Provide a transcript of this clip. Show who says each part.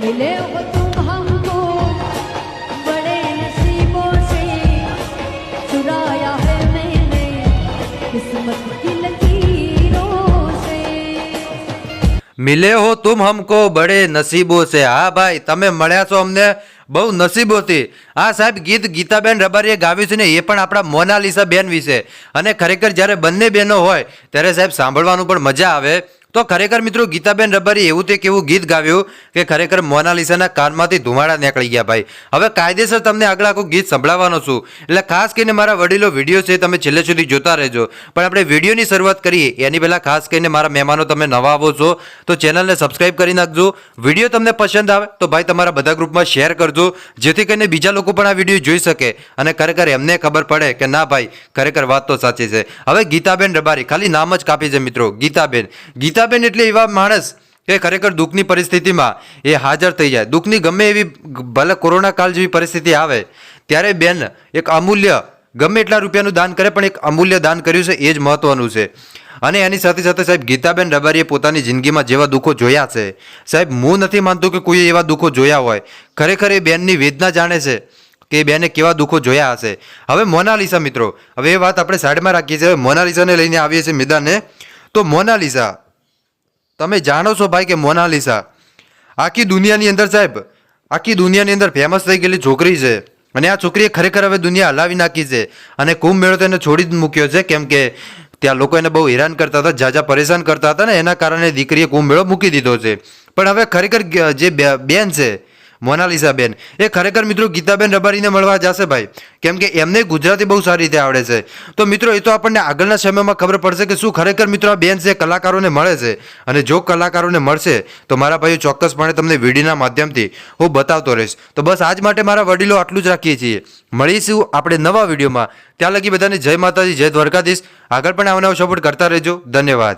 Speaker 1: मिले हो तुम हमको बड़े नसीबों से चुराया है मैंने किस्मत की लकीरों से
Speaker 2: મિલે હો તુમ હમકો બડે નસીબો છે હા ભાઈ તમે મળ્યા છો અમને બહુ નસીબોથી આ સાહેબ ગીત ગીતાબેન રબારીએ ગાવ્યું છે ને એ પણ આપણા મોનાલિસા બેન વિશે અને ખરેખર જ્યારે બંને બહેનો હોય ત્યારે સાહેબ સાંભળવાનું પણ મજા આવે તો ખરેખર મિત્રો ગીતાબેન રબારી એવું તે કેવું ગીત ગાવ્યું કે ખરેખર મોનાલિસાના કાનમાંથી ધુમાડા નીકળી ગયા ભાઈ. હવે કાયદેસર તમને આગળ આખું ગીત સંભળાવવાનો છું. એટલે ખાસ કરીને મારા વડીલો વીડિયો છે તમે છેલ્લે સુધી જોતા રહેજો. પણ આપણે વિડીયોની શરૂઆત કરીએ. એની પહેલાં ખાસ કરીને મારા મહેમાનો તમે નવા આવો છો, તો ચેનલને સબસ્ક્રાઇબ કરી નાખજો. વીડિયો તમને પસંદ આવે તો ભાઈ તમારા બધા ગ્રુપમાં શેર કરજો, જેથી કરીને બીજા લોકો પણ આ વીડિયો જોઈ શકે. અને ખરેખર એમને ખબર પડે કે ના ભાઈ, ખરેખર વાત તો સાચી છે. હવે ગીતાબેન રબારી, ખાલી નામ જ કાપી છે મિત્રો. ગીતાબેન ગીતાબેન એટલે એવા માણસ કે ખરેખર દુઃખની પરિસ્થિતિમાં એ હાજર થઈ જાય. દુઃખની ગમે એવી ભલે કોરોના કાળ જેવી પરિસ્થિતિ આવે, ત્યારે બેન એક અમૂલ્ય, ગમે એટલા રૂપિયાનું દાન કરે, પણ એક અમૂલ્ય દાન કર્યું છે, એ જ મહત્વનું છે. અને એની સાથે સાથે સાહેબ ગીતાબેન રબારીએ પોતાની જિંદગીમાં જેવા દુઃખો જોયા છે. સાહેબ, હું નથી માનતો કે કોઈ એવા દુઃખો જોયા હોય. ખરેખર એ બેનની વેદના જાણે છે કે એ બેને કેવા દુઃખો જોયા હશે. હવે મોનાલિસા મિત્રો, હવે એ વાત આપણે સાઈડમાં રાખીએ છીએ. મોનાલિસાને લઈને આવીએ છીએ મેદાને. તો મોનાલિસા તમે જાણો છો ભાઈ કે મોનાલિસા આખી દુનિયાની અંદર સાહેબ, આખી દુનિયાની અંદર ફેમસ થઈ ગયેલી છોકરી છે. અને આ છોકરીએ ખરેખર હવે દુનિયા હલાવી નાખી છે. અને કુંભ મેળો તો એને છોડી જ મૂક્યો છે, કેમ કે ત્યાં લોકો એને બહુ હેરાન કરતા હતા જાજા પરેશાન કરતા હતા ને, એના કારણે દીકરીએ કુંભ મેળો મૂકી દીધો છે. પણ હવે ખરેખર જે બેન છે મોનાલિસા બેન એ ખરેખર મિત્રો ગીતાબેન રબારીને મળવા જશે ભાઈ. કેમ કે એમને ગુજરાતી બહુ સારી રીતે આવડે છે. તો મિત્રો, એ તો આપણને આગળના સમયમાં ખબર પડશે કે શું ખરેખર મિત્રો આ બેન છે કલાકારોને મળે છે. અને જો કલાકારોને મળશે, તો મારા ભાઈઓ ચોક્કસપણે તમને વિડીયોના માધ્યમથી હું બતાવતો રહીશ. તો બસ આજ માટે મારા વડીલો આટલું જ રાખીએ છીએ. મળીશું આપણે નવા વિડીયોમાં. ત્યાં લગી બધાને જય માતાજી, જય દ્વારકાધીશ. આગળ પણ આવનાર સપોર્ટ કરતા રહેજો. ધન્યવાદ.